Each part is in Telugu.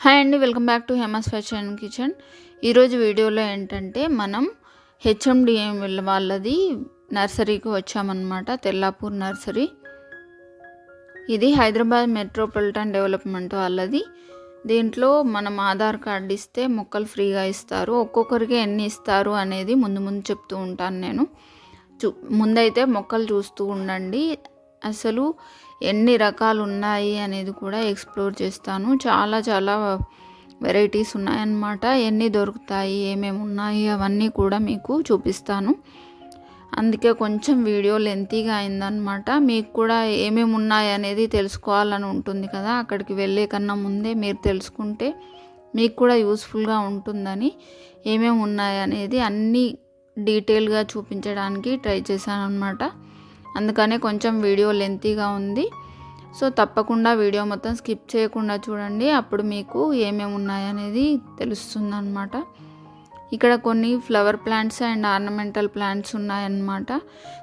హాయ్ అండి welcome back to Hema's fashion kitchen. ఈరోజు వీడియోలో ఏంటంటే మనం హెచ్ఎండిఎం వాళ్ళది నర్సరీకి వచ్చామన్నమాట తెల్లాపూర్ నర్సరీ. ఇది హైదరాబాద్ మెట్రోపాలిటన్ డెవలప్మెంట్ వాళ్ళది. దీంట్లో మనం ఆధార్ కార్డు ఇస్తే మొక్కలు ఫ్రీగా ఇస్తారు. ఒక్కొక్కరికి ఎన్ని ఇస్తారు అనేది ముందు ముందు చెప్తూ ఉంటాను నేను. చూ ముందైతే మొక్కలు చూస్తూ ఉండండి. అసలు ఎన్ని రకాలు ఉన్నాయి అనేది కూడా ఎక్స్ప్లోర్ చేస్తాను. చాలా చాలా వెరైటీస్ ఉన్నాయన్నమాట. ఎన్ని దొరుకుతాయి ఏమేమి ఉన్నాయి అవన్నీ కూడా మీకు చూపిస్తాను. అందుకే కొంచెం వీడియో లెంతీగా అయిందనమాట మీకు కూడా ఏమేమి ఉన్నాయి అనేది తెలుసుకోవాలని ఉంటుంది కదా. అక్కడికి వెళ్ళే కన్నా ముందే మీరు తెలుసుకుంటే మీకు కూడా యూస్ఫుల్గా ఉంటుందని ఏమేమి ఉన్నాయి అనేది అన్నీ డీటెయిల్గా చూపించడానికి ట్రై చేశాను అనమాట అందుకనే కొంచెం వీడియో లెంతీగా ఉంది. సో తప్పకుండా వీడియో మొత్తం స్కిప్ చేయకుండా చూడండి. అప్పుడు మీకు ఏమేమి ఉన్నాయనేది తెలుస్తుందనమాట ఇక్కడ కొన్ని flower plants and ornamental plants ఉన్నాయన్నమాట.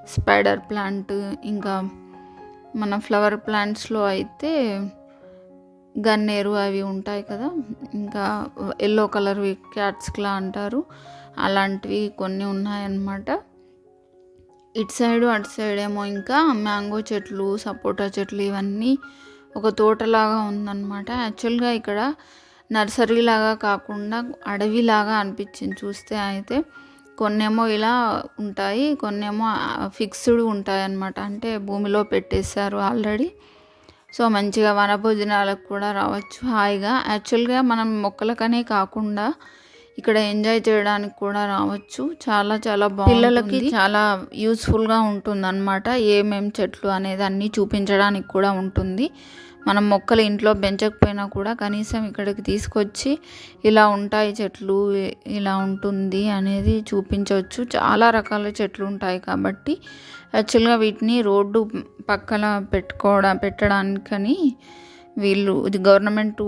స్పైడర్ ప్లాంట్ ఇంకా మన ఫ్లవర్ ప్లాంట్స్లో అయితే గన్నేరు అవి ఉంటాయి కదా. ఇంకా ఎల్లో కలర్వి క్యాట్స్క్లా అంటారు. అలాంటివి కొన్ని ఉన్నాయన్నమాట. ఇటు సైడు అటు సైడ్ ఏమో ఇంకా మ్యాంగో చెట్లు సపోటా చెట్లు ఇవన్నీ ఒక తోటలాగా ఉందన్నమాట. యాక్చువల్గా ఇక్కడ నర్సరీ లాగా కాకుండా అడవిలాగా అనిపించింది చూస్తే అయితే. కొన్నేమో ఇలా ఉంటాయి కొన్నేమో ఫిక్స్డ్ ఉంటాయి అన్నమాట అంటే భూమిలో పెట్టేశారు ఆల్రెడీ. సో మంచిగా వనభోజనాలకు కూడా రావచ్చు హాయిగా. యాక్చువల్గా మనం మొక్కలకనే కాకుండా ఇక్కడ ఎంజాయ్ చేయడానికి కూడా రావచ్చు. చాలా చాలా బాగుంది పిల్లలకి చాలా యూస్ఫుల్గా ఉంటుంది అనమాట ఏమేం చెట్లు అనేది అన్నీ చూపించడానికి కూడా ఉంటుంది. మనం మొక్కలు ఇంట్లో పెంచకపోయినా కూడా కనీసం ఇక్కడికి తీసుకొచ్చి ఇలా ఉంటాయి చెట్లు ఇలా ఉంటుంది అనేది చూపించవచ్చు. చాలా రకాల చెట్లు ఉంటాయి కాబట్టి యాక్చువల్గా వీటిని రోడ్డు పక్కన పెట్టుకోవడం పెట్టడానికని వీళ్ళు ఇది గవర్నమెంట్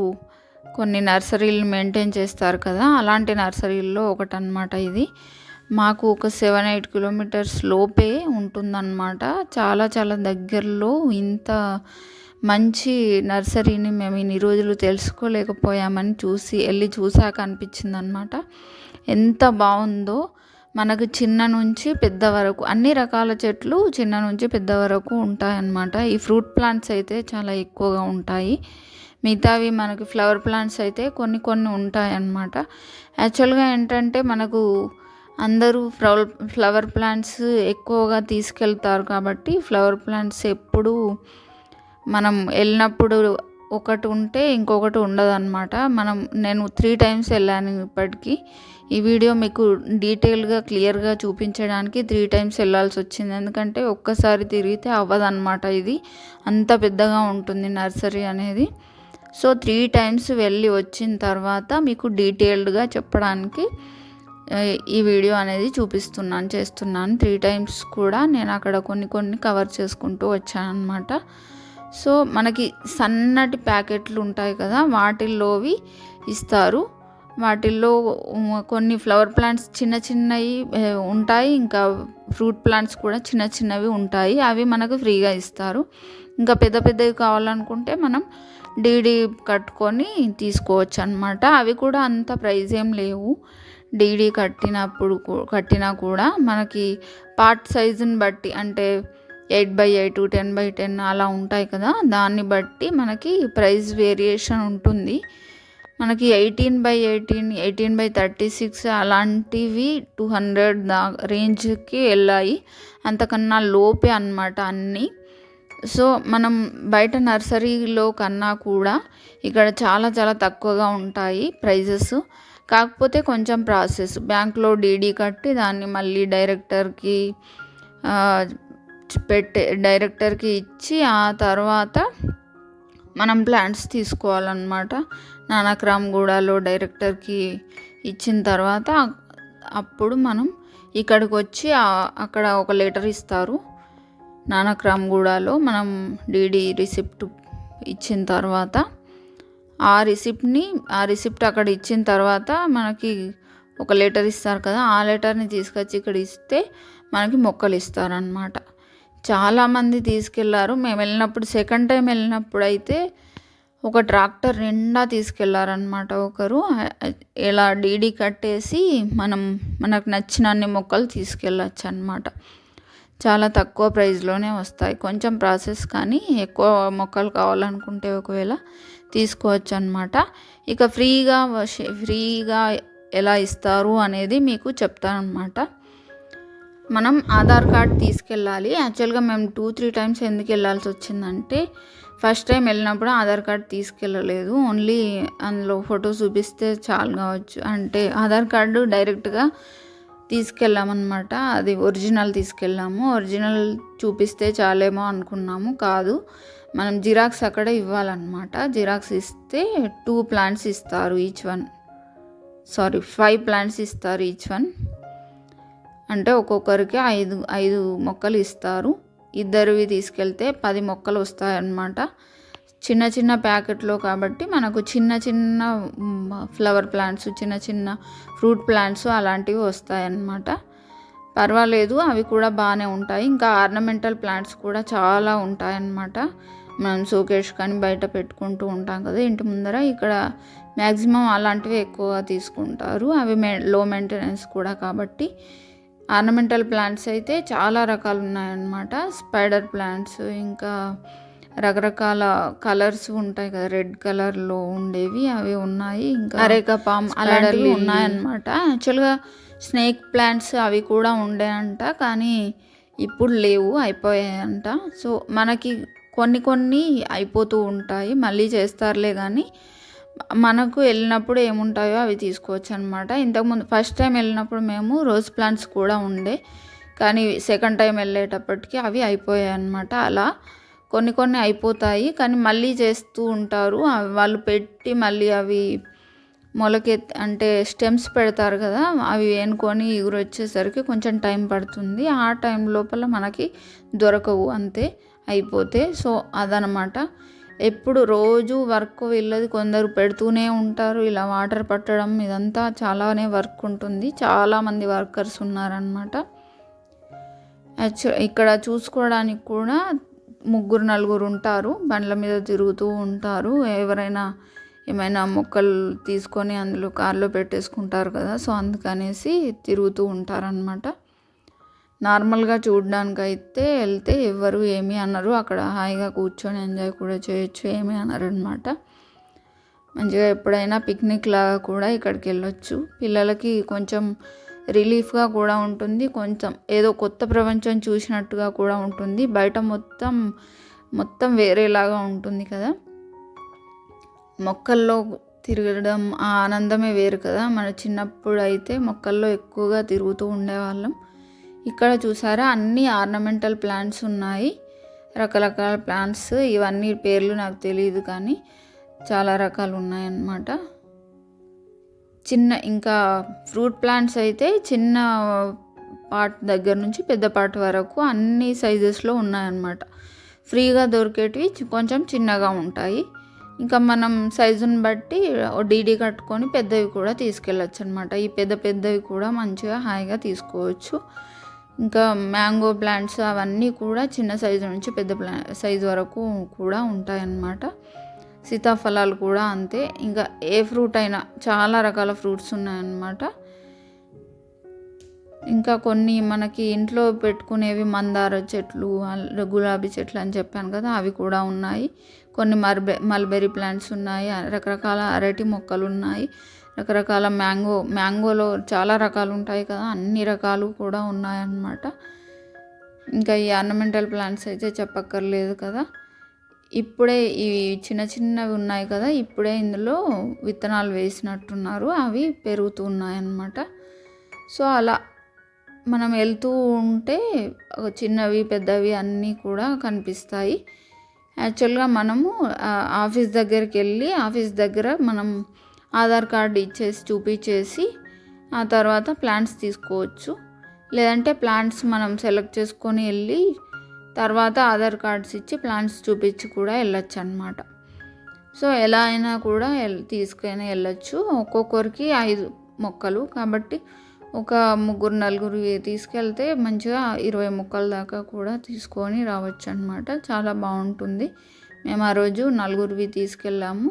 కొన్ని నర్సరీలు మెయింటైన్ చేస్తారు కదా అలాంటి నర్సరీల్లో ఒకటనమాట ఇది. మాకు ఒక సెవెన్ ఎయిట్ కిలోమీటర్స్ లోపే ఉంటుందన్నమాట. చాలా చాలా దగ్గరలో ఇంత మంచి నర్సరీని మేము ఇన్ని రోజులు తెలుసుకోలేకపోయామని చూసి వెళ్ళి చూసాక అనిపించింది అనమాట ఎంత బాగుందో మనకు చిన్న నుంచి పెద్ద వరకు అన్ని రకాల చెట్లు చిన్న నుంచి పెద్ద వరకు ఉంటాయన్నమాట. ఈ ఫ్రూట్ ప్లాంట్స్ అయితే చాలా ఎక్కువగా ఉంటాయి. మిగతావి మనకి ఫ్లవర్ ప్లాంట్స్ అయితే కొన్ని కొన్ని ఉంటాయి అన్నమాట యాక్చువల్గా ఏంటంటే మనకు అందరూ ఫ్లవర్ ఫ్లవర్ ప్లాంట్స్ ఎక్కువగా తీసుకెళ్తారు కాబట్టి ఫ్లవర్ ప్లాంట్స్ ఎప్పుడు మనం వెళ్ళినప్పుడు ఒకటి ఉంటే ఇంకొకటి ఉండదన్నమాట. మనం నేను త్రీ టైమ్స్ వెళ్ళాను ఇప్పటికీ. ఈ వీడియో మీకు డీటెయిల్గా క్లియర్గా చూపించడానికి త్రీ టైమ్స్ వెళ్ళాల్సి వచ్చింది. ఎందుకంటే ఒక్కసారి తిరిగితే అవ్వదన్నమాట ఇది. అంత పెద్దగా ఉంటుంది నర్సరీ అనేది. సో త్రీ టైమ్స్ వెళ్ళి వచ్చిన తర్వాత మీకు డీటెయిల్డ్గా చెప్పడానికి ఈ వీడియో అనేది చూపిస్తున్నాను చేస్తున్నాను. త్రీ టైమ్స్ కూడా నేను అక్కడ కొన్ని కొన్ని కవర్ చేసుకుంటూ వచ్చాను అనమాట సో మనకి సన్నటి ప్యాకెట్లు ఉంటాయి కదా వాటిల్లోవి ఇస్తారు. వాటిల్లో కొన్ని ఫ్లవర్ ప్లాంట్స్ చిన్న చిన్నవి ఉంటాయి. ఇంకా ఫ్రూట్ ప్లాంట్స్ కూడా చిన్న చిన్నవి ఉంటాయి. అవి మనకు ఫ్రీగా ఇస్తారు. ఇంకా పెద్ద పెద్దవి కావాలనుకుంటే మనం డీడీ కట్టుకొని తీసుకోవచ్చు అనమాట అవి కూడా అంత ప్రైజ్ ఏం లేవు. డీడీ కట్టినప్పుడు కట్టినా కూడా మనకి పార్ట్ సైజుని బట్టి అంటే eight by eight ten by ten అలా ఉంటాయి కదా. దాన్ని బట్టి మనకి ప్రైస్ వేరియేషన్ ఉంటుంది. మనకి eighteen by eighteen eighteen by thirty six అలాంటివి టూ హండ్రెడ్ దా రేంజ్కి వెళ్ళాయి. అంతకన్నా లోపే అనమాట అన్నీ. సో మనం బయట నర్సరీలో కన్నా కూడా ఇక్కడ చాలా చాలా తక్కువగా ఉంటాయి ప్రైజెస్. కాకపోతే కొంచెం ప్రాసెస్. బ్యాంక్లో డీడీ కట్టి దాన్ని మళ్ళీ డైరెక్టర్కి పెట్టే డైరెక్టర్కి ఇచ్చి ఆ తర్వాత మనం ప్లాంట్స్ తీసుకోవాలన్నమాట. నానక్రామ్గూడలో డైరెక్టర్కి ఇచ్చిన తర్వాత అప్పుడు మనం ఇక్కడికి వచ్చి అక్కడ ఒక లెటర్ ఇస్తారు. నానక్రామ్గూడలో మనం డీడీ రిసిప్ట్ ఇచ్చిన తర్వాత ఆ రిసిప్ట్ని ఆ రిసిప్ట్ అక్కడ ఇచ్చిన తర్వాత మనకి ఒక లెటర్ ఇస్తారు కదా ఆ లెటర్ని తీసుకొచ్చి ఇక్కడ ఇస్తే మనకి మొక్కలు ఇస్తారనమాట చాలామంది తీసుకెళ్ళారు. మేము వెళ్ళినప్పుడు సెకండ్ టైం వెళ్ళినప్పుడు అయితే ఒక ట్రాక్టర్ నిండా తీసుకెళ్ళారనమాట ఒకరు. ఇలా డీడీ కట్టేసి మనం మనకు నచ్చిన అన్ని మొక్కలు తీసుకెళ్ళచ్చు అనమాట చాలా తక్కువ ప్రైస్లోనే వస్తాయి. కొంచెం ప్రాసెస్ కానీ ఎక్కువ మొక్కలు కావాలనుకుంటే ఒకవేళ తీసుకోవచ్చు అనమాట ఇక ఫ్రీగా ఫ్రీగా ఎలా ఇస్తారు అనేది మీకు చెప్తానమాట మనం ఆధార్ కార్డ్ తీసుకెళ్ళాలి. యాక్చువల్గా మేము టూ త్రీ టైమ్స్ ఎందుకు వెళ్ళాల్సి వచ్చిందంటే ఫస్ట్ టైం వెళ్ళినప్పుడు ఆధార్ కార్డ్ తీసుకెళ్ళలేదు. ఓన్లీ అందులో ఫోటో చూపిస్తే చాలు కావచ్చు. అంటే ఆధార్ కార్డు డైరెక్ట్గా తీసుకెళ్ళామన్నమాట. అది ఒరిజినల్ తీసుకెళ్ళాము. ఒరిజినల్ చూపిస్తే చాలేమో అనుకున్నాము. కాదు మనం జిరాక్స్ అక్కడ ఇవ్వాలన్నమాట. జిరాక్స్ ఇస్తే టూ ప్లాంట్స్ ఇస్తారు each one. Sorry five plants ఇస్తారు ఈచ్ వన్. అంటే ఒక్కొక్కరికి ఐదు ఐదు మొక్కలు ఇస్తారు. ఇద్దరివి తీసుకెళ్తే పది మొక్కలు వస్తాయన్నమాట. చిన్న చిన్న ప్యాకెట్లో కాబట్టి మనకు చిన్న చిన్న ఫ్లవర్ ప్లాంట్స్ చిన్న చిన్న ఫ్రూట్ ప్లాంట్స్ అలాంటివి వస్తాయన్నమాట. పర్వాలేదు అవి కూడా బాగానే ఉంటాయి. ఇంకా ఆర్నమెంటల్ ప్లాంట్స్ కూడా చాలా ఉంటాయన్నమాట. మనం షోకేష్ కానీ బయట పెట్టుకుంటూ ఉంటాం కదా ఇంటి ముందర. ఇక్కడ మ్యాక్సిమం అలాంటివి ఎక్కువగా తీసుకుంటారు. అవి మే లో మెయింటెనెన్స్ కూడా కాబట్టి. ఆర్నమెంటల్ ప్లాంట్స్ అయితే చాలా రకాలు ఉన్నాయన్నమాట. స్పైడర్ ప్లాంట్స్ ఇంకా రకరకాల కలర్స్ ఉంటాయి కదా రెడ్ కలర్లో ఉండేవి అవి ఉన్నాయి. ఇంకా అరేక పామ్ అలాంటివి ఉన్నాయన్నమాట. యాక్చువల్గా స్నేక్ ప్లాంట్స్ అవి కూడా ఉండేయంట కానీ ఇప్పుడు లేవు అయిపోయాయంట. సో మనకి కొన్ని కొన్ని అయిపోతూ ఉంటాయి మళ్ళీ చేస్తారులే కానీ మనకు వెళ్ళినప్పుడు ఏముంటాయో అవి తీసుకోవచ్చు అనమాట ఇంతకుముందు ఫస్ట్ టైం వెళ్ళినప్పుడు మేము రోజ్ ప్లాంట్స్ కూడా ఉండే కానీ సెకండ్ టైం వెళ్ళేటప్పటికి అవి అయిపోయాయి అనమాట అలా కొన్ని కొన్ని అయిపోతాయి కానీ మళ్ళీ చేస్తూ ఉంటారు. వాళ్ళు పెట్టి మళ్ళీ అవి మొలకెత్తి అంటే స్టెమ్స్ పెడతారు కదా అవి వేనుకొని ఎగురు వచ్చేసరికి కొంచెం టైం పడుతుంది. ఆ టైం లోపల మనకి దొరకవు అంతే అయిపోతే. సో అదనమాట. ఎప్పుడు రోజు వర్క్ వీళ్ళది కొందరు పెడుతూనే ఉంటారు. ఇలా వాటర్ పట్టడం ఇదంతా చాలానే వర్క్ ఉంటుంది. చాలామంది వర్కర్స్ ఉన్నారనమాట. యాక్చువల్ ఇక్కడ చూసుకోవడానికి కూడా ముగ్గురు నలుగురు ఉంటారు బండ్ల మీద తిరుగుతూ ఉంటారు. ఎవరైనా ఏమైనా మొక్కలు తీసుకొని అందులో కారులో పెట్టేసుకుంటారు కదా సో అందుకనేసి తిరుగుతూ ఉంటారనమాట నార్మల్గా చూడడానికి అయితే వెళ్తే ఎవరు ఏమీ అన్నారు అక్కడ హాయిగా కూర్చొని ఎంజాయ్ కూడా చేయొచ్చు ఏమీ అన్నారు అనమాట మంచిగా ఎప్పుడైనా పిక్నిక్ లాగా కూడా ఇక్కడికి వెళ్ళొచ్చు. పిల్లలకి కొంచెం రిలీఫ్గా కూడా ఉంటుంది. కొంచెం ఏదో కొత్త ప్రపంచం చూసినట్టుగా కూడా ఉంటుంది. బయట మొత్తం మొత్తం వేరేలాగా ఉంటుంది కదా. మొక్కల్లో తిరగడం ఆ ఆనందమే వేరు కదా. మన చిన్నప్పుడు అయితే మొక్కల్లో ఎక్కువగా తిరుగుతూ ఉండేవాళ్ళం. ఇక్కడ చూసారా అన్ని ఆర్నమెంటల్ ప్లాంట్స్ ఉన్నాయి. రకరకాల ప్లాంట్స్ ఇవన్నీ పేర్లు నాకు తెలియదు కానీ చాలా రకాలు ఉన్నాయన్నమాట. చిన్న ఇంకా ఫ్రూట్ ప్లాంట్స్ అయితే చిన్న పార్ట్ దగ్గర నుంచి పెద్ద పార్ట్ వరకు అన్ని సైజెస్లో ఉన్నాయన్నమాట. ఫ్రీగా దొరికేటివి కొంచెం చిన్నగా ఉంటాయి. ఇంకా మనం సైజుని బట్టి డీడీ కట్టుకొని పెద్దవి కూడా తీసుకెళ్ళచ్చు అనమాట ఈ పెద్ద పెద్దవి కూడా మంచిగా హాయిగా తీసుకోవచ్చు. ఇంకా మ్యాంగో ప్లాంట్స్ అవన్నీ కూడా చిన్న సైజు నుంచి పెద్ద ప్లా సైజు వరకు కూడా ఉంటాయన్నమాట. సీతాఫలాలు కూడా అంతే. ఇంకా ఏ ఫ్రూట్ అయినా చాలా రకాల ఫ్రూట్స్ ఉన్నాయన్నమాట. ఇంకా కొన్ని మనకి ఇంట్లో పెట్టుకునేవి మందార చెట్లు గులాబీ చెట్లు అని చెప్పాను కదా అవి కూడా ఉన్నాయి. కొన్ని మర్బె మల్బెరీ ప్లాంట్స్ ఉన్నాయి రకరకాల అరటి మొక్కలు ఉన్నాయి. రకరకాల మ్యాంగో మ్యాంగోలో చాలా రకాలు ఉంటాయి కదా అన్ని రకాలు కూడా ఉన్నాయన్నమాట. ఇంకా ఈ ఆర్నమెంటల్ ప్లాంట్స్ అయితే చెప్పక్కర్లేదు కదా. ఇప్పుడే ఈ చిన్న చిన్నవి ఉన్నాయి కదా ఇప్పుడే ఇందులో విత్తనాలు వేసినట్టున్నారు. అవి పెరుగుతూ ఉన్నాయన్నమాట. సో అలా మనం వెళ్తూ ఉంటే చిన్నవి పెద్దవి అన్నీ కూడా కనిపిస్తాయి. యాక్చువల్గా మనము ఆఫీస్ దగ్గరికి వెళ్ళి ఆఫీస్ దగ్గర మనం ఆధార్ కార్డు ఇచ్చేసి చూపించేసి ఆ తర్వాత ప్లాంట్స్ తీసుకోవచ్చు. లేదంటే ప్లాంట్స్ మనం సెలెక్ట్ చేసుకొని వెళ్ళి తర్వాత ఆధార్ కార్డ్స్ ఇచ్చి ప్లాంట్స్ చూపించి కూడా వెళ్ళొచ్చు అనమాట సో ఎలా అయినా కూడా తీసుకొని వెళ్ళొచ్చు. ఒక్కొక్కరికి ఐదు మొక్కలు కాబట్టి ఒక ముగ్గురు నలుగురు తీసుకెళ్తే మంచిగా ఇరవై మొక్కల దాకా కూడా తీసుకొని రావచ్చు అనమాట చాలా బాగుంటుంది. మేము ఆ రోజు నలుగురివి తీసుకెళ్ళాము.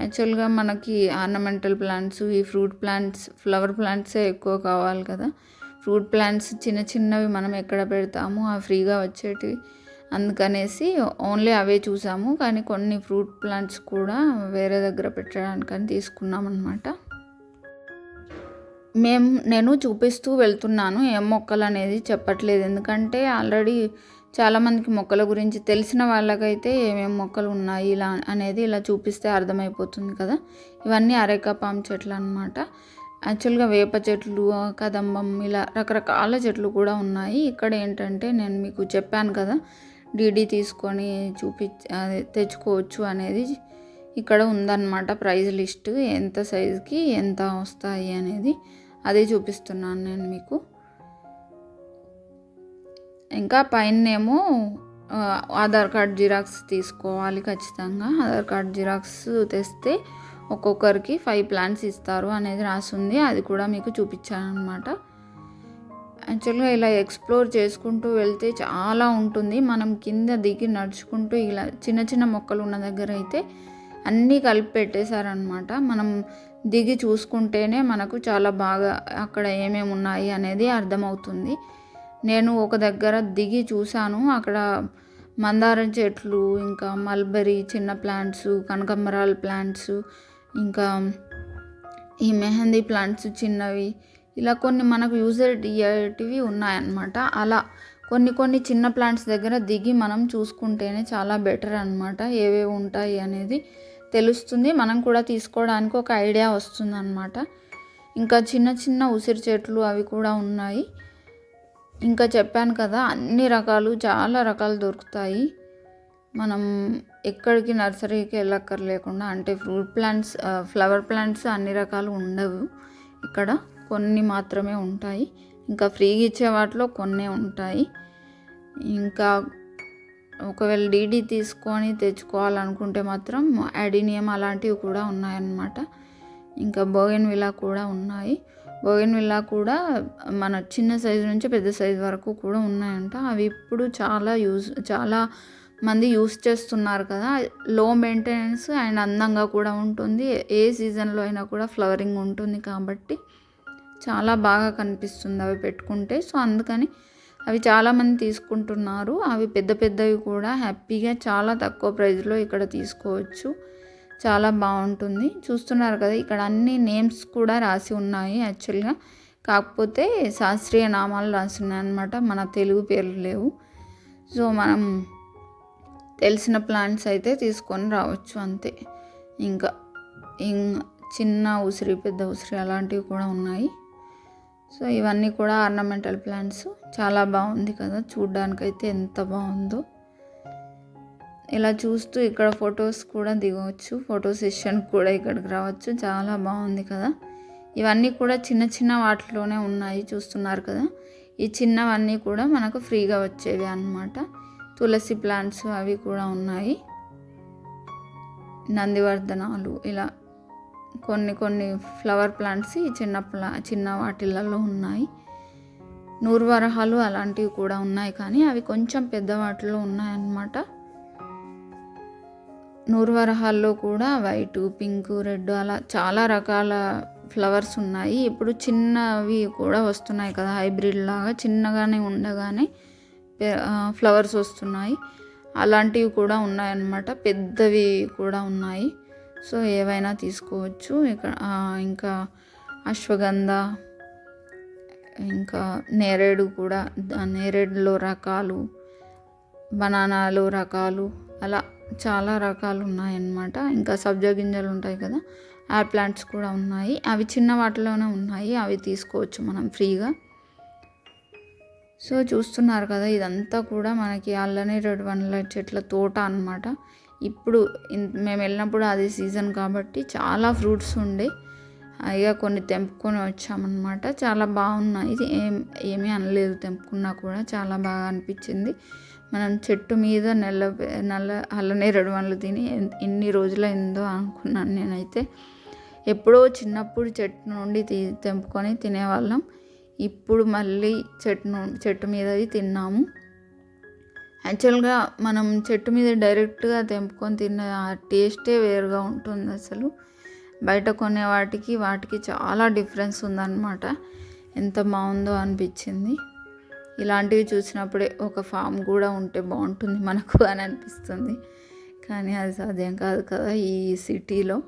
యాక్చువల్గా మనకి ఆర్నమెంటల్ ప్లాంట్స్ ఈ ఫ్రూట్ ప్లాంట్స్ ఫ్లవర్ ప్లాంట్సే ఎక్కువ కావాలి కదా. ఫ్రూట్ ప్లాంట్స్ చిన్న చిన్నవి మనం ఎక్కడ పెడతాము ఆ ఫ్రీగా వచ్చేటివి. అందుకనేసి ఓన్లీ అవే చూసాము. కానీ కొన్ని ఫ్రూట్ ప్లాంట్స్ కూడా వేరే దగ్గర పెట్టడానికని తీసుకున్నాం అనమాట మేము నేను చూపిస్తూ వెళ్తున్నాను. ఏం మొక్కలు అనేది చెప్పట్లేదు. ఎందుకంటే ఆల్రెడీ చాలామందికి మొక్కల గురించి తెలిసిన వాళ్ళకైతే ఏమేమి మొక్కలు ఉన్నాయి ఇలా అనేది ఇలా చూపిస్తే అర్థమైపోతుంది కదా. ఇవన్నీ అరేకా పాము చెట్లు అనమాట యాక్చువల్గా వేప చెట్లు కదంబం ఇలా రకరకాల చెట్లు కూడా ఉన్నాయి. ఇక్కడ ఏంటంటే నేను మీకు చెప్పాను కదా డీడీ తీసుకొని చూపి తెచ్చుకోవచ్చు అనేది ఇక్కడ ఉందన్నమాట ప్రైజ్ లిస్ట్. ఎంత సైజుకి ఎంత వస్తాయి అనేది అదే చూపిస్తున్నాను నేను మీకు. ఇంకా పైనేమో ఆధార్ కార్డ్ జిరాక్స్ తీసుకోవాలి ఖచ్చితంగా. ఆధార్ కార్డ్ జిరాక్స్ తెస్తే ఒక్కొక్కరికి ఫైవ్ ప్లాంట్స్ ఇస్తారు అనేది రాసింది. అది కూడా మీకు చూపించాను అనమాట యాక్చువల్గా ఇలా ఎక్స్ప్లోర్ చేసుకుంటూ వెళ్తే చాలా ఉంటుంది. మనం కింద దిగి నడుచుకుంటూ ఇలా చిన్న చిన్న మొక్కలు ఉన్న దగ్గర అయితే అన్నీ కలిపి పెట్టేశారనమాట మనం దిగి చూసుకుంటేనే మనకు చాలా బాగా అక్కడ ఏమేమి ఉన్నాయి అనేది అర్థమవుతుంది. నేను ఒక దగ్గర దిగి చూశాను. అక్కడ మందారం చెట్లు ఇంకా మల్బరీ చిన్న ప్లాంట్స్ కనకంబరాల ప్లాంట్స్ ఇంకా ఈ మెహందీ ప్లాంట్స్ చిన్నవి ఇలా కొన్ని మనకు యూజ్ అయ్యేటివి ఉన్నాయన్నమాట. అలా కొన్ని కొన్ని చిన్న ప్లాంట్స్ దగ్గర దిగి మనం చూసుకుంటేనే చాలా బెటర్ అనమాట ఏవేవి ఉంటాయి అనేది తెలుస్తుంది. మనం కూడా తీసుకోవడానికి ఒక ఐడియా వస్తుంది అనమాట ఇంకా చిన్న చిన్న ఉసిరి చెట్లు అవి కూడా ఉన్నాయి. ఇంకా చెప్పాను కదా అన్ని రకాలు చాలా రకాలు దొరుకుతాయి. మనం ఎక్కడికి నర్సరీకి వెళ్ళక్కర్లేకుండా అంటే ఫ్రూట్ ప్లాంట్స్ ఫ్లవర్ ప్లాంట్స్ అన్ని రకాలు ఉండవు. ఇక్కడ కొన్ని మాత్రమే ఉంటాయి. ఇంకా ఫ్రీగా ఇచ్చే వాటిలో కొన్ని ఉంటాయి. ఇంకా ఒకవేళ డీడీ తీసుకొని తెచ్చుకోవాలనుకుంటే మాత్రం అడినియం అలాంటివి కూడా ఉన్నాయన్నమాట. ఇంకా బోగెన్ విలా కూడా ఉన్నాయి. బోగెన్ విలా కూడా మన చిన్న సైజు నుంచి పెద్ద సైజు వరకు కూడా ఉన్నాయంట. అవి ఇప్పుడు చాలా యూజ్ చాలా మంది యూస్ చేస్తున్నారు కదా లో మెయింటెనెన్స్ అండ్ అందంగా కూడా ఉంటుంది. ఏ సీజన్లో అయినా కూడా ఫ్లవరింగ్ ఉంటుంది కాబట్టి చాలా బాగా కనిపిస్తుంది అవి పెట్టుకుంటే. సో అందుకని అవి చాలామంది తీసుకుంటున్నారు. అవి పెద్ద పెద్దవి కూడా హ్యాపీగా చాలా తక్కువ ప్రైస్లో ఇక్కడ తీసుకోవచ్చు. చాలా బాగుంటుంది. చూస్తున్నారు కదా ఇక్కడ అన్ని నేమ్స్ కూడా రాసి ఉన్నాయి యాక్చువల్గా కాకపోతే శాస్త్రీయ నామాలు రాసి ఉన్నాయన్నమాట. మన తెలుగు పేర్లు లేవు. సో మనం తెలిసిన ప్లాంట్స్ అయితే తీసుకొని రావచ్చు అంతే. ఇంకా చిన్న ఉసిరి పెద్ద ఉసిరి అలాంటివి కూడా ఉన్నాయి. సో ఇవన్నీ కూడా ఆర్నమెంటల్ ప్లాంట్స్. చాలా బాగుంది కదా చూడ్డానికైతే ఎంత బాగుందో. ఇలా చూస్తూ ఇక్కడ ఫొటోస్ కూడా దిగవచ్చు ఫోటో సెషన్ కూడా ఇక్కడికి రావచ్చు. చాలా బాగుంది కదా. ఇవన్నీ కూడా చిన్న చిన్న వాటిలోనే ఉన్నాయి చూస్తున్నారు కదా. ఈ చిన్నవన్నీ కూడా మనకు ఫ్రీగా వచ్చేవి అన్నమాట. తులసి ప్లాంట్స్ అవి కూడా ఉన్నాయి. నందివర్ధనాలు ఇలా కొన్ని కొన్ని ఫ్లవర్ ప్లాంట్స్ చిన్న ప్లా చిన్న వాటిలలో ఉన్నాయి. నూర్వరహాలు అలాంటివి కూడా ఉన్నాయి కానీ అవి కొంచెం పెద్ద వాటిలో ఉన్నాయన్నమాట. నూర్వరహాల్లో కూడా వైట్ పింక్ రెడ్ అలా చాలా రకాల ఫ్లవర్స్ ఉన్నాయి. ఇప్పుడు చిన్నవి కూడా వస్తున్నాయి కదా హైబ్రిడ్ లాగా చిన్నగానే ఉండగానే ఫ్లవర్స్ వస్తున్నాయి. అలాంటివి కూడా ఉన్నాయన్నమాట. పెద్దవి కూడా ఉన్నాయి. సో ఏవైనా తీసుకోవచ్చు. ఇక్కడ ఇంకా అశ్వగంధ ఇంకా నేరేడు కూడా నేరేడులో రకాలు బనానాలో రకాలు అలా చాలా రకాలు ఉన్నాయన్నమాట. ఇంకా సబ్జా గింజలు ఉంటాయి కదా ఆ ప్లాంట్స్ కూడా ఉన్నాయి. అవి చిన్న వాటిలోనే ఉన్నాయి. అవి తీసుకోవచ్చు మనం ఫ్రీగా. సో చూస్తున్నారు కదా ఇదంతా కూడా మనకి అల్లనే రెడ్ వన్ల చెట్ల తోట అనమాట ఇప్పుడు మేము వెళ్ళినప్పుడు అది సీజన్ కాబట్టి చాలా ఫ్రూట్స్ ఉండే. ఇక కొన్ని తెంపుకొని వచ్చామన్నమాట. చాలా బాగున్నాయి. ఏం ఏమీ అనలేదు తెంపుకున్నా కూడా చాలా బాగా అనిపించింది. మనం చెట్టు మీద నల్ల నల్ల అల్లనేరడు వనలు తిని ఎన్ని రోజులైందో అనుకున్నాను నేనైతే. ఎప్పుడో చిన్నప్పుడు చెట్టు నుండి తీ తెంపుకొని తినేవాళ్ళం. ఇప్పుడు మళ్ళీ చెట్టు చెట్టు మీదవి తిన్నాము. యాక్చువల్గా మనం చెట్టు మీద డైరెక్ట్గా తెంపుకొని తిన్న ఆ టేస్టే వేరుగా ఉంటుంది అసలు. బయట కొనే వాటికి వాటికి చాలా డిఫరెన్స్ ఉందన్నమాట. ఎంత బాగుందో అనిపించింది. ఇలాంటివి చూసినప్పుడే ఒక ఫామ్ కూడా ఉంటే బాగుంటుంది మనకు అని అనిపిస్తుంది. కానీ అది సాధ్యం కాదు కదా ఈ సిటీలో.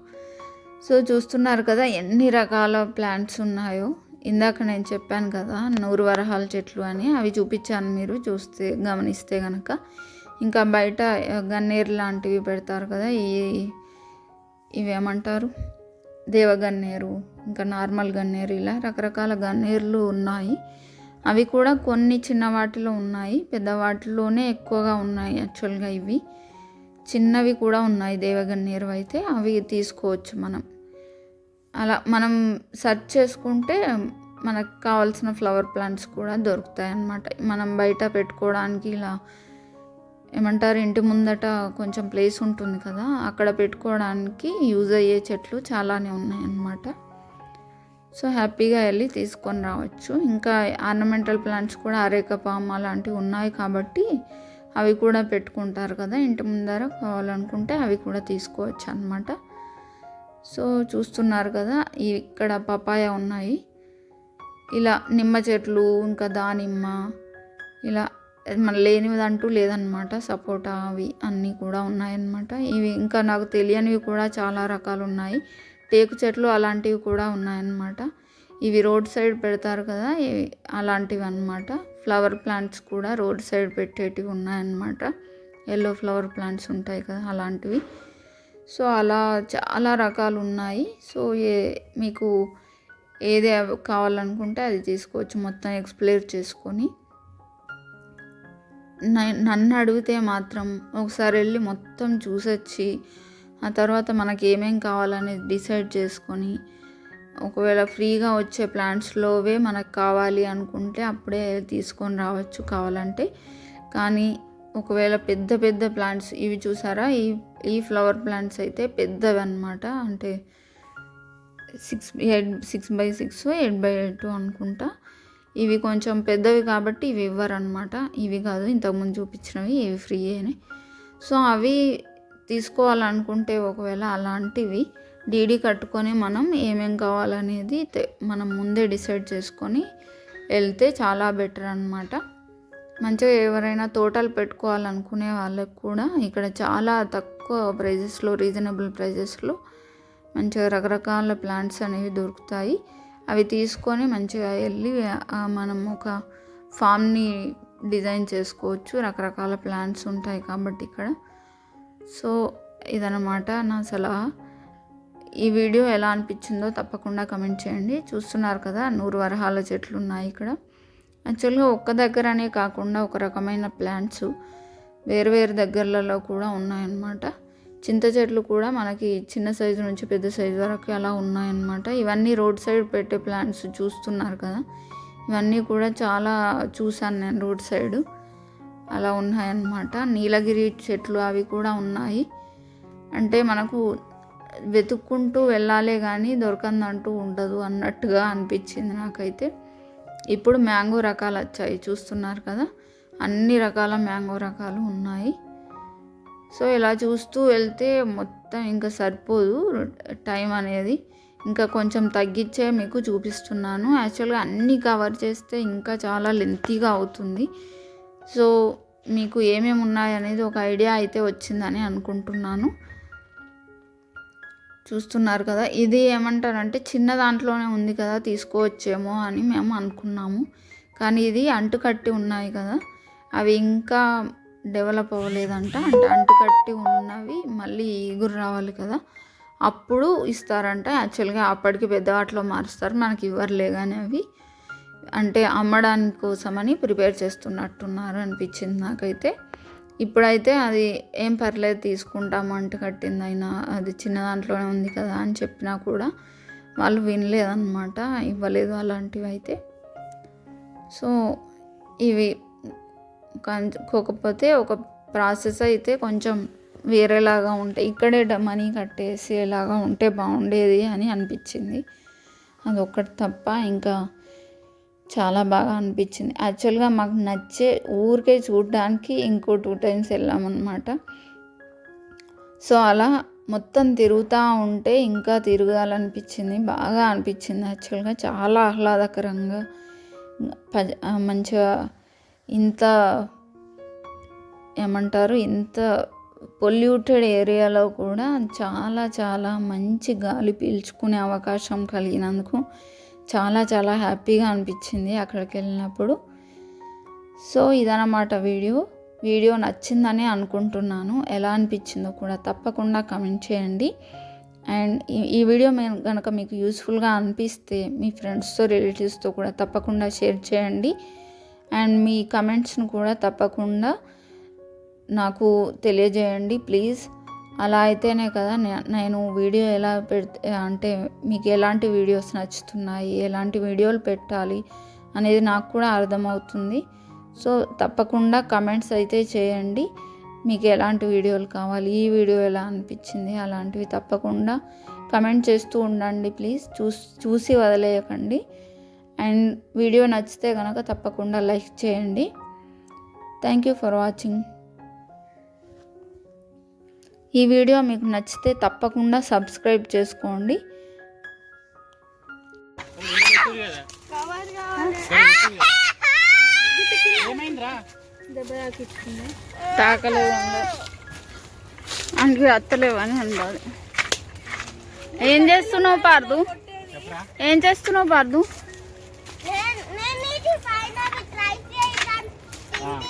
సో చూస్తున్నారు కదా ఎన్ని రకాల ప్లాంట్స్ ఉన్నాయో. ఇందాక నేను చెప్పాను కదా నూరు వరహాల చెట్లు అని అవి చూపించాను మీరు చూస్తే గమనిస్తే కనుక ఇంకా బయట గన్నేరు లాంటివి పెడతారు కదా ఈ ఇవేమంటారు? దేవగన్నేరు ఇంకా నార్మల్ గన్నేరు ఇలా రకరకాల గన్నేరులు ఉన్నాయి. అవి కూడా కొన్ని చిన్న వాటిలో ఉన్నాయి పెద్ద వాటిలోనే ఎక్కువగా ఉన్నాయి యాక్చువల్గా ఇవి. చిన్నవి కూడా ఉన్నాయి దేవగన్నేరు అయితే అవి తీసుకోవచ్చు మనం. అలా మనం సెర్చ్ చేసుకుంటే మనకు కావాల్సిన ఫ్లవర్ ప్లాంట్స్ కూడా దొరుకుతాయి అన్నమాట మనం బయట పెట్టుకోవడానికి ఇలా ఏమంటారు ఇంటి ముందట కొంచెం ప్లేస్ ఉంటుంది కదా అక్కడ పెట్టుకోవడానికి యూజ్ అయ్యే చెట్లు చాలానే ఉన్నాయన్నమాట. సో హ్యాపీగా వెళ్ళి తీసుకొని రావచ్చు. ఇంకా ఆర్నమెంటల్ ప్లాంట్స్ కూడా అరేక పామ్ అలాంటివి ఉన్నాయి కాబట్టి అవి కూడా పెట్టుకుంటారు కదా ఇంటి ముందర కావాలనుకుంటే అవి కూడా తీసుకోవచ్చు అనమాట సో చూస్తున్నారు కదా ఇక్కడ పపాయ ఉన్నాయి. ఇలా నిమ్మ చెట్లు ఇంకా దానిమ్మ ఇలా మన లేనివి అంటూ లేదనమాట సపోటా అవి అన్నీ కూడా ఉన్నాయన్నమాట. ఇవి ఇంకా నాకు తెలియనివి కూడా చాలా రకాలు ఉన్నాయి టేకు చెట్లు అలాంటివి కూడా ఉన్నాయన్నమాట. ఇవి రోడ్ సైడ్ పెడతారు కదా ఇవి అలాంటివి అనమాట ఫ్లవర్ ప్లాంట్స్ కూడా రోడ్ సైడ్ పెట్టేటివి ఉన్నాయన్నమాట. ఎల్లో ఫ్లవర్ ప్లాంట్స్ ఉంటాయి కదా అలాంటివి. సో అలా చాలా రకాలు ఉన్నాయి సో ఏ మీకు ఏది కావాలనుకుంటే అది తీసుకోవచ్చు. మొత్తం ఎక్స్ప్లోర్ చేసుకొని. నన్ను అడిగితే మాత్రం ఒకసారి వెళ్ళి మొత్తం చూసొచ్చి ఆ తర్వాత మనకి ఏమేం కావాలనేది డిసైడ్ చేసుకొని ఒకవేళ ఫ్రీగా వచ్చే ప్లాంట్స్లోవే మనకు కావాలి అనుకుంటే అప్పుడే తీసుకొని రావచ్చు కావాలంటే. కానీ ఒకవేళ పెద్ద పెద్ద ప్లాంట్స్ ఇవి చూసారా? ఈ ఈ ఫ్లవర్ ప్లాంట్స్ అయితే పెద్దవి అనమాట అంటే six eight six by six eight by eight అనుకుంటా. ఇవి కొంచెం పెద్దవి కాబట్టి ఇవి ఇవ్వరనమాట ఇవి కాదు ఇంతకుముందు చూపించినవి ఇవి ఫ్రీ అని. సో అవి తీసుకోవాలనుకుంటే ఒకవేళ అలాంటివి డీడీ కట్టుకొని మనం ఏమేం కావాలనేది మనం ముందే డిసైడ్ చేసుకొని వెళ్తే చాలా బెటర్ అనమాట మంచిగా ఎవరైనా తోటలు పెట్టుకోవాలనుకునే వాళ్ళకి కూడా ఇక్కడ చాలా తక్కువ తక్కువ ప్రైజెస్లో రీజనబుల్ ప్రైజెస్లో మంచిగా రకరకాల ప్లాంట్స్ అనేవి దొరుకుతాయి. అవి తీసుకొని మంచిగా వెళ్ళి మనం ఒక ఫామ్ని డిజైన్ చేసుకోవచ్చు. రకరకాల ప్లాంట్స్ ఉంటాయి కాబట్టి ఇక్కడ. సో ఇదనమాట నా సలహా. ఈ వీడియో ఎలా అనిపించిందో తప్పకుండా కమెంట్ చేయండి. చూస్తున్నారు కదా నూరు వరహాల చెట్లు ఉన్నాయి ఇక్కడ. యాక్చువల్గా ఒక్క దగ్గరనే కాకుండా ఒక రకమైన ప్లాంట్స్ వేరు వేరు దగ్గరలలో కూడా ఉన్నాయన్నమాట. చింత చెట్లు కూడా మనకి చిన్న సైజు నుంచి పెద్ద సైజు వరకు అలా ఉన్నాయన్నమాట. ఇవన్నీ రోడ్ సైడ్ పెట్టే ప్లాంట్స్ చూస్తున్నారు కదా. ఇవన్నీ కూడా చాలా చూశాను నేను రోడ్ సైడ్. అలా ఉన్నాయన్నమాట. నీలగిరి చెట్లు అవి కూడా ఉన్నాయి. అంటే మనకు వెతుక్కుంటూ వెళ్ళాలే కానీ దొరకందంటూ ఉండదు అన్నట్టుగా అనిపించింది నాకైతే. ఇప్పుడు మ్యాంగో రకాలు వచ్చాయి చూస్తున్నారు కదా. అన్ని రకాల మ్యాంగో రకాలు ఉన్నాయి. సో ఇలా చూస్తూ వెళ్తే మొత్తం ఇంకా సరిపోదు. టైం అనేది ఇంకా కొంచెం తగ్గించే మీకు చూపిస్తున్నాను. యాక్చువల్గా అన్నీ కవర్ చేస్తే ఇంకా చాలా లెంతీగా అవుతుంది. సో మీకు ఏమేమి ఉన్నాయనేది ఒక ఐడియా అయితే వచ్చిందని అనుకుంటున్నాను. చూస్తున్నారు కదా ఇది ఏమంటారంటే చిన్న దాంట్లోనే ఉంది కదా తీసుకోవచ్చేమో అని మేము అనుకున్నాము. కానీ ఇది అంటుకట్టి ఉన్నాయి కదా. అవి ఇంకా డెవలప్ అవ్వలేదంట. అంటే అంటుకట్టి ఉన్నవి మళ్ళీ ఈగురు రావాలి కదా. అప్పుడు ఇస్తారంట. యాక్చువల్గా అప్పటికి పెద్దవాటిలో మారుస్తారు. మనకి ఇవ్వర్లే కానీ అవి. అంటే అమ్మడానికి కోసమని ప్రిపేర్ చేస్తున్నట్టున్నారు అనిపించింది నాకైతే. ఇప్పుడైతే అది ఏం పర్లేదు తీసుకుంటాము అంటు కట్టిందైనా అది చిన్న దాంట్లోనే ఉంది కదా అని చెప్పినా కూడా వాళ్ళు వినలేదన్నమాట. ఇవ్వలేదు అలాంటివి అయితే సో ఇవి కాకపోతే ఒక ప్రాసెస్ అయితే కొంచెం వేరేలాగా ఉంటే ఇక్కడే మనీ కట్టేసేలాగా ఉంటే బాగుండేది అని అనిపించింది. అది ఒక్కటి తప్ప ఇంకా చాలా బాగా అనిపించింది. యాక్చువల్గా మాకు నచ్చే ఊరికే చూడడానికి ఇంకో టూ టైమ్స్ వెళ్ళామన్నమాట. సో అలా మొత్తం తిరుగుతూ ఉంటే ఇంకా తిరగాలనిపించింది. బాగా అనిపించింది యాక్చువల్గా. చాలా ఆహ్లాదకరంగా ప- మంచిగా ఇంత ఏమంటారు ఇంత పొల్యూటెడ్ ఏరియాలో కూడా చాలా చాలా మంచి గాలి పీల్చుకునే అవకాశం కలిగినందుకు చాలా చాలా హ్యాపీగా అనిపించింది అక్కడికి వెళ్ళినప్పుడు. సో ఇదన్నమాట వీడియో. వీడియో నచ్చిందని అనుకుంటున్నాను. ఎలా అనిపించిందో కూడా తప్పకుండా కమెంట్ చేయండి. అండ్ ఈ- ఈ వీడియో మేము కనుక మీకు యూస్ఫుల్గా అనిపిస్తే మీ ఫ్రెండ్స్తో రిలేటివ్స్తో కూడా తప్పకుండా షేర్ చేయండి. అండ్ మీ కమెంట్స్ను కూడా తప్పకుండా నాకు తెలియజేయండి ప్లీజ్. అలా అయితేనే కదా నేను వీడియో ఎలా పెడితే అంటే మీకు ఎలాంటి వీడియోస్ నచ్చుతున్నాయి ఎలాంటి వీడియోలు పెట్టాలి అనేది నాకు కూడా అర్థమవుతుంది. సో తప్పకుండా కమెంట్స్ అయితే చేయండి. మీకు ఎలాంటి వీడియోలు కావాలి ఈ వీడియో ఎలా అనిపించింది అలాంటివి తప్పకుండా కమెంట్ చేస్తూ ఉండండి ప్లీజ్. చూసి చూసి వదిలేయకండి. అండ్ వీడియో నచ్చితే కనుక తప్పకుండా లైక్ చేయండి. థ్యాంక్ యూ ఫర్ వాచింగ్ ఈ వీడియో మీకు నచ్చితే తప్పకుండా సబ్స్క్రైబ్ చేసుకోండి. తాకలేదు అందుకే అత్తలేవు ఉండాలి ఏం చేస్తున్నావు పార్దు? ఏం చేస్తున్నావు పార్దు నేను నేను ఇది ఫైనల్ ట్రై చేయడానికి ఆ, అది పంపుతాను నేను. ట్రై చేస్తున్నాను ఆ, ఇవి వీటిని కొడుతున్నావు స్టెమ్ని కొడుతున్నావు స్టెమ్ని కాయలన్నీ కొడుతావు అయ్యా అక్కడ అవి ఉంటుంది నువ్వు దిగొద్దు ఆ, నాట్ అవి తీసేయచ్చు అవంతు